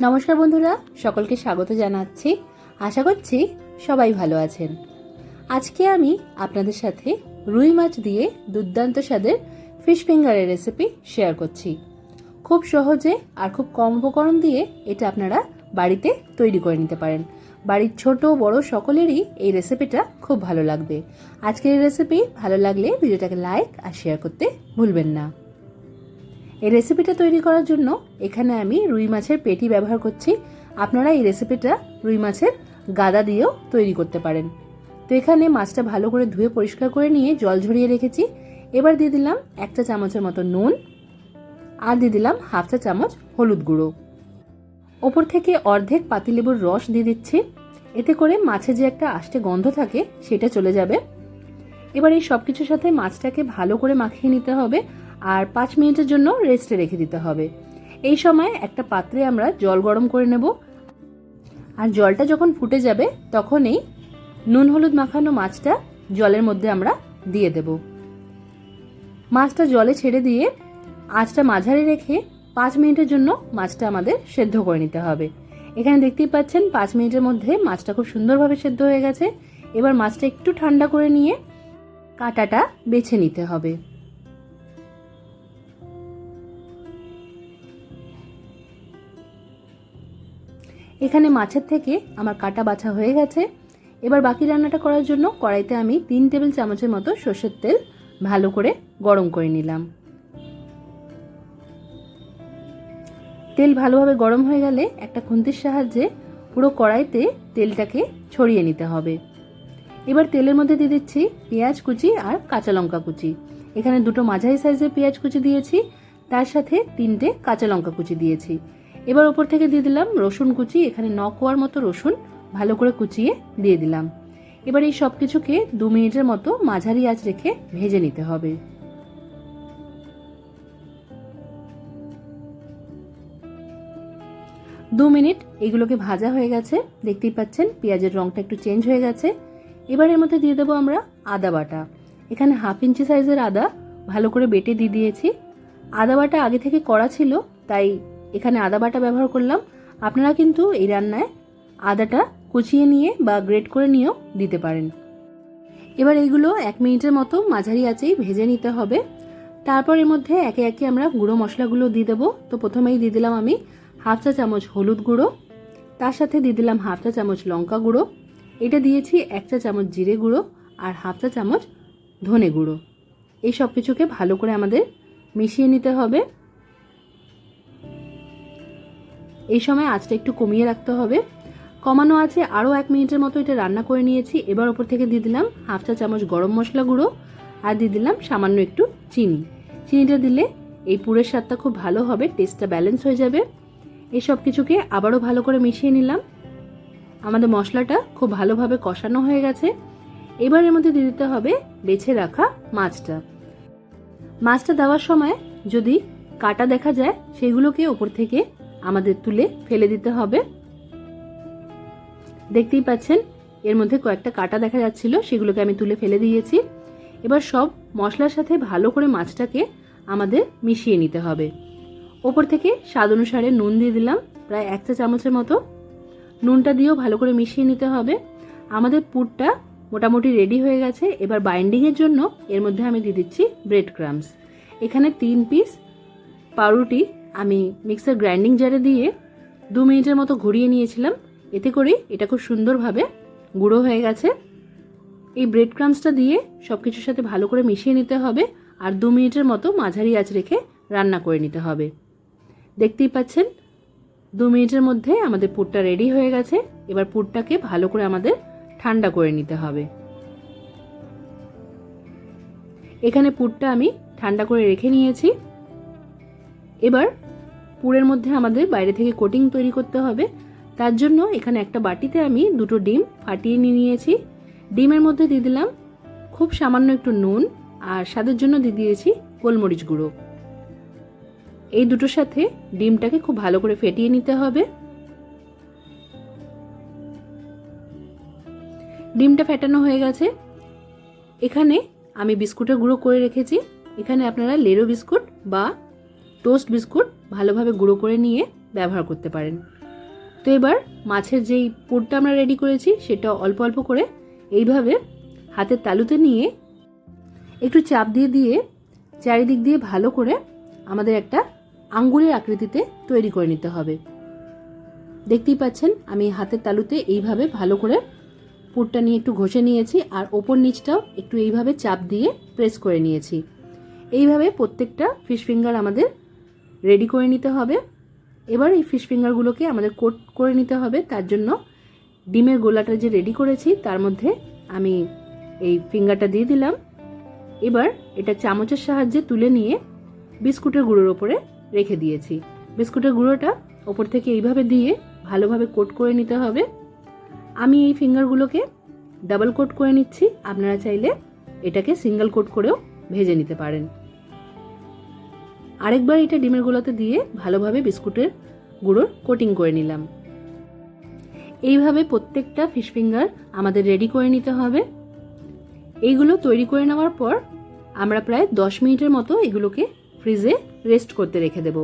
নমস্কার বন্ধুরা, সকলকে স্বাগত জানাচ্ছি। আশা করছি সবাই ভালো আছেন। আজকে আমি আপনাদের সাথে রুই মাছ দিয়ে দুর্দান্ত স্বাদের ফিশ ফিঙ্গারের রেসিপি শেয়ার করছি। খুব সহজে আর খুব কম উপকরণ দিয়ে এটা আপনারা বাড়িতে তৈরি করে নিতে পারেন। বাড়ির ছোট, বড় সকলেরই এই রেসিপিটা খুব ভালো লাগবে। আজকের এই রেসিপি ভালো লাগলে ভিডিওটাকে লাইক আর শেয়ার করতে ভুলবেন না। এই রেসিপিটা তৈরি করার জন্য এখানে আমি রুই মাছের পেটি ব্যবহার করছি। আপনারা এই রেসিপিটা রুই মাছের গাদা দিয়েও তৈরি করতে পারেন। তো এখানে মাছটা ভালো করে ধুয়ে পরিষ্কার করে নিয়ে জল ঝরিয়ে রেখেছি। এবার দিয়ে দিলাম একটা চামচের মতো নুন আর দিয়ে দিলাম হাফ চা চামচ হলুদ গুঁড়ো। ওপর থেকে অর্ধেক পাতিলেবুর রস দিয়ে দিচ্ছি। এতে করে মাছে যে একটা আষ্টে গন্ধ থাকে সেটা চলে যাবে। এবার এই সব কিছুর সাথে মাছটাকে ভালো করে মাখিয়ে নিতে হবে। আর পাঁচ মিনিটের জন্য রেস্টে রেখে দিতে হবে। এই সময় একটা পাত্রে আমরা জল গরম করে নেব। আর জলটা যখন ফুটে যাবে, তখনই নুন হলুদ মাখানো মাছটা জলের মধ্যে আমরা দিয়ে দেব। মাছটা জলে ছেড়ে দিয়ে আঁচটা মাঝারি রেখে পাঁচ মিনিটের জন্য মাছটা আমাদের সেদ্ধ করে নিতে হবে। এখানে দেখতেই পাচ্ছেন, পাঁচ মিনিটের মধ্যে মাছটা খুব সুন্দরভাবে সেদ্ধ হয়ে গেছে। এবার মাছটা একটু ঠান্ডা করে নিয়ে কাঁটাটা বেছে নিতে হবে। এখানে মাছের থেকে আমার কাটা বাছা হয়ে গেছে। এবার বাকি রান্নাটা করার জন্য কড়াইতে আমি তিন টেবিল চামচের মতো সর্ষের তেল ভালো করে গরম করে নিলাম। তেল ভালোভাবে গরম হয়ে গেলে একটা খুন্তির সাহায্যে পুরো কড়াইতে তেলটাকে ছড়িয়ে নিতে হবে। এবার তেলের মধ্যে দিয়ে দিচ্ছি পেঁয়াজ কুচি আর কাঁচা লঙ্কা কুচি। এখানে দুটো মাঝারি সাইজের পেঁয়াজ কুচি দিয়েছি, তার সাথে তিনটে কাঁচা লঙ্কা কুচি দিয়েছি। এবার ওপর থেকে দিয়ে দিলাম রসুন কুচি, এখানে ন কোয়ার মতো রসুন ভালো করে কুচিয়ে দিয়ে দিলাম। এবার এই সব কিছুকে দু মিনিটের মতো মাঝারি আঁচ রেখে ভেজে নিতে হবে। দু মিনিট এগুলোকে ভাজা হয়ে গেছে, দেখতেই পাচ্ছেন পেঁয়াজের রঙটা একটু চেঞ্জ হয়ে গেছে। এবার এর মধ্যে দিয়ে দেবো আমরা আদা বাটা। এখানে হাফ ইঞ্চি সাইজের আদা ভালো করে বেটে দিয়ে দিয়েছি। আদা বাটা আগে থেকে করা ছিল, তাই এখানে আদা বাটা ব্যবহার করলাম। আপনারা কিন্তু এই রান্নায় আদাটা কুচিয়ে নিয়ে বা গ্রেট করে নিয়েও দিতে পারেন। এবার এইগুলো এক মিনিটের মতো মাঝারি আঁচেই ভেজে নিতে হবে। তারপর এর মধ্যে একে একে আমরা গুঁড়ো মশলাগুলো দিয়ে দেবো। তো প্রথমেই দিয়ে দিলাম আমি হাফ চা চামচ হলুদ গুঁড়ো, তার সাথে দিয়ে দিলাম হাফ চা চামচ লঙ্কা গুঁড়ো, এটা দিয়েছি এক চা চামচ জিরে গুঁড়ো আর হাফ চা চামচ ধনে গুঁড়ো। এই সব কিছুকে ভালো করে আমাদের মিশিয়ে নিতে হবে। এই সময় আঁচটা একটু কমিয়ে রাখতে হবে। কমানো আছে আরও এক মিনিটের মতো এটা রান্না করে নিয়েছি। এবার ওপর থেকে দিয়ে দিলাম হাফ চা চামচ গরম মশলা গুঁড়ো আর দিয়ে দিলাম সামান্য একটু চিনি। চিনিটা দিলে এই পুরের স্বাদটা খুব ভালো হবে টেস্টটা ব্যালেন্স হয়ে যাবে। এই সব কিছুকে আবারও ভালো করে মিশিয়ে নিলাম। আমাদের মশলাটা খুব ভালোভাবে কষানো হয়ে গেছে। এবার এর মধ্যে দিয়ে দিতে হবে বেছে রাখা মাছটা। মাছটা দেওয়ার সময় যদি কাটা দেখা যায়, সেগুলোকে ওপর থেকে আমাদের তুলে ফেলে দিতে হবে। দেখতেই পাচ্ছেন, এর মধ্যে কয়েকটা কাটা দেখা যাচ্ছিল, সেগুলোকে আমি তুলে ফেলে দিয়েছি। এবার সব মশলার সাথে ভালো করে মাছটাকে আমাদের মিশিয়ে নিতে হবে। ওপর থেকে স্বাদ অনুসারে নুন দিয়ে দিলাম, প্রায় এক চা চামচের মতো। নুনটা দিয়েও ভালো করে মিশিয়ে নিতে হবে। আমাদের পুরটা মোটামুটি রেডি হয়ে গেছে। এবার বাইন্ডিংয়ের জন্য এর মধ্যে আমি দিয়ে দিচ্ছি ব্রেড ক্রামস এখানে তিন পিস পাউরুটি আমি মিক্সার গ্রাইন্ডিং জারে দিয়ে দু মিনিটের মতো ঘুরিয়ে নিয়েছিলাম। এতে করে এটা খুব সুন্দরভাবে গুঁড়ো হয়ে গেছে। এই ব্রেড ক্রামসটা দিয়ে সব কিছুর সাথে ভালো করে মিশিয়ে নিতে হবে আর দু মিনিটের মতো মাঝারি আঁচ রেখে রান্না করে নিতে হবে। দেখতেই পাচ্ছেন, দু মিনিটের মধ্যে আমাদের পুরটা রেডি হয়ে গেছে। এবার পুরটাকে ভালো করে আমাদের ঠান্ডা করে নিতে হবে। এখানে পুরটা আমি ঠান্ডা করে রেখে নিয়েছি। এবার পুরের মধ্যে আমাদের বাইরে থেকে কোটিং তৈরি করতে হবে। তার জন্য এখানে একটা বাটিতে আমি দুটো ডিম ফাটিয়ে নিয়ে নিয়েছি। ডিমের মধ্যে দিয়ে দিলাম খুব সামান্য একটু নুন আর স্বাদের জন্য দিয়ে দিয়েছি গোলমরিচ গুঁড়ো। এই দুটোর সাথে ডিমটাকে খুব ভালো করে ফেটিয়ে নিতে হবে। ডিমটা ফেটানো হয়ে গেছে। এখানে আমি বিস্কুটের গুঁড়ো করে রেখেছি। এখানে আপনারা লেরো বিস্কুট বা টোস্ট বিস্কুট ভালোভাবে গুঁড়ো করে নিয়ে ব্যবহার করতে পারেন। তো এবার মাছের যেই পুরটা আমরা রেডি করেছি, সেটা অল্প অল্প করে এইভাবে হাতের তালুতে নিয়ে একটু চাপ দিয়ে দিয়ে চারিদিক দিয়ে ভালো করে আমাদের একটা আঙ্গুলের আকৃতিতে তৈরি করে নিতে হবে। দেখতেই পাচ্ছেন, আমি হাতের তালুতে এইভাবে ভালো করে পুরটা নিয়ে একটু ঘষে নিয়েছি আর ওপর নিচটাও একটু এইভাবে চাপ দিয়ে প্রেস করে নিয়েছি। এইভাবে প্রত্যেকটা ফিশ ফিঙ্গার আমাদের রেডি করে নিতে হবে। এবার এই ফিশ ফিঙ্গারগুলোকে আমাদের কোট করে নিতে হবে। তার জন্য ডিমের গোলাটা যে রেডি করেছি, তার মধ্যে আমি এই ফিঙ্গারটা দিয়ে দিলাম। এবার এটা চামচের সাহায্যে তুলে নিয়ে বিস্কুটের গুঁড়োর ওপরে রেখে দিয়েছি। বিস্কুটের গুঁড়োটা ওপর থেকে এইভাবে দিয়ে ভালোভাবে কোট করে নিতে হবে। আমি এই ফিঙ্গারগুলোকে ডাবল কোট করে নিচ্ছি। আপনারা চাইলে এটাকে সিঙ্গেল কোট করেও ভেজে নিতে পারেন। আরেকবার এটা ডিমের গোলাতে দিয়ে ভালোভাবে বিস্কুটের গুঁড়োর কোটিং করে নিলাম। এইভাবে প্রত্যেকটা ফিশ ফিঙ্গার আমাদের রেডি করে নিতে হবে। এইগুলো তৈরি করে নেওয়ার পর আমরা প্রায় দশ মিনিটের মতো এগুলোকে ফ্রিজে রেস্ট করতে রেখে দেব।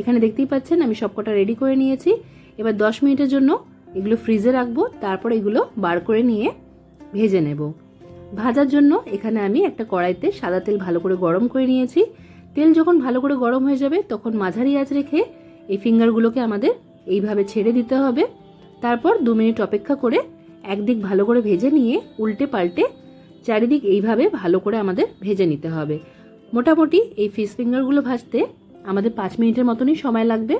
এখানে দেখতেই পাচ্ছেন আমি সবকটা রেডি করে নিয়েছি। এবার দশ মিনিটের জন্য এগুলো ফ্রিজে রাখব, তারপর এগুলো বার করে নিয়ে ভেজে নেব। ভাজার জন্য এখানে আমি একটা কড়াইতে সাদা তেল ভালো করে গরম করে নিয়েছি। তেল যখন ভালো করে গরম হয়ে যাবে, তখন মাঝারি আঁচ রেখে এই ফিঙ্গারগুলোকে আমাদের এইভাবে ছেড়ে দিতে হবে। তারপর দু মিনিট অপেক্ষা করে একদিক ভালো করে ভেজে নিয়ে উল্টে পাল্টে চারিদিক এইভাবে ভালো করে আমাদের ভেজে নিতে হবে। মোটামুটি এই ফিশ ফিঙ্গারগুলো ভাজতে আমাদের পাঁচ মিনিটের মতনই সময় লাগবে।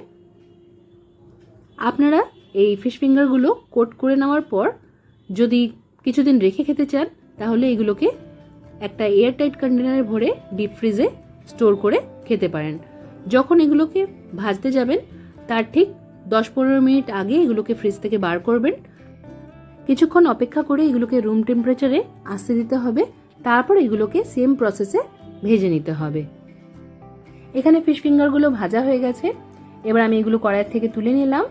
আপনারা এই ফিশ ফিঙ্গারগুলো কোট করে নেওয়ার পর যদি কিছুদিন রেখে খেতে চান, তাহলে এগুলোকে একটা এয়ারটাইট কন্টেনারে ভরে ডিপ ফ্রিজে স্টোর করে খেতে পারেন। যখন এগুলোকে ভাজতে যাবেন, তার ঠিক দশ পনেরো মিনিট আগে এগুলোকে ফ্রিজ থেকে বার করবেন। কিছুক্ষণ অপেক্ষা করে এগুলোকে রুম টেম্পারেচারে আসতে দিতে হবে। তারপর এগুলোকে সেম প্রসেসে ভেজে নিতে হবে। এখানে ফিশ ফিঙ্গারগুলো ভাজা হয়ে গেছে। এবার আমি এগুলো কড়াইয়ের থেকে তুলে নিলাম।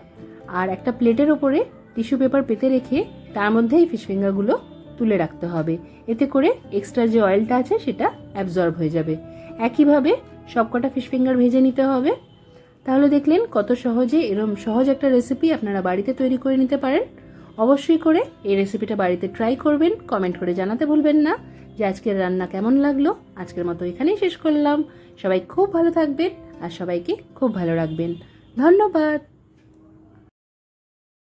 আর একটা প্লেটের ওপরে টিস্যু পেপার পেতে রেখে তার মধ্যে এই ফিশ ফিঙ্গারগুলো তুলে রাখতে হবে। এতে করে এক্সট্রা যে অয়েলটা আছে, সেটা অ্যাবজর্ব হয়ে যাবে। একইভাবে সবকটা ফিশ ফিঙ্গার ভেজে নিতে হবে। তাহলে দেখলেন কত সহজে এরম সহজ একটা রেসিপি আপনারা বাড়িতে তৈরি করে নিতে পারেন। অবশ্যই করে এই রেসিপিটা বাড়িতে ট্রাই করবেন কমেন্ট করে জানাতে ভুলবেন না। যে আজকের রান্না কেমন লাগল, আজকের মতো এখানেই শেষ করলাম। সবাই খুব ভালো থাকবেন আর সবাইকে খুব ভালো রাখবেন। ধন্যবাদ।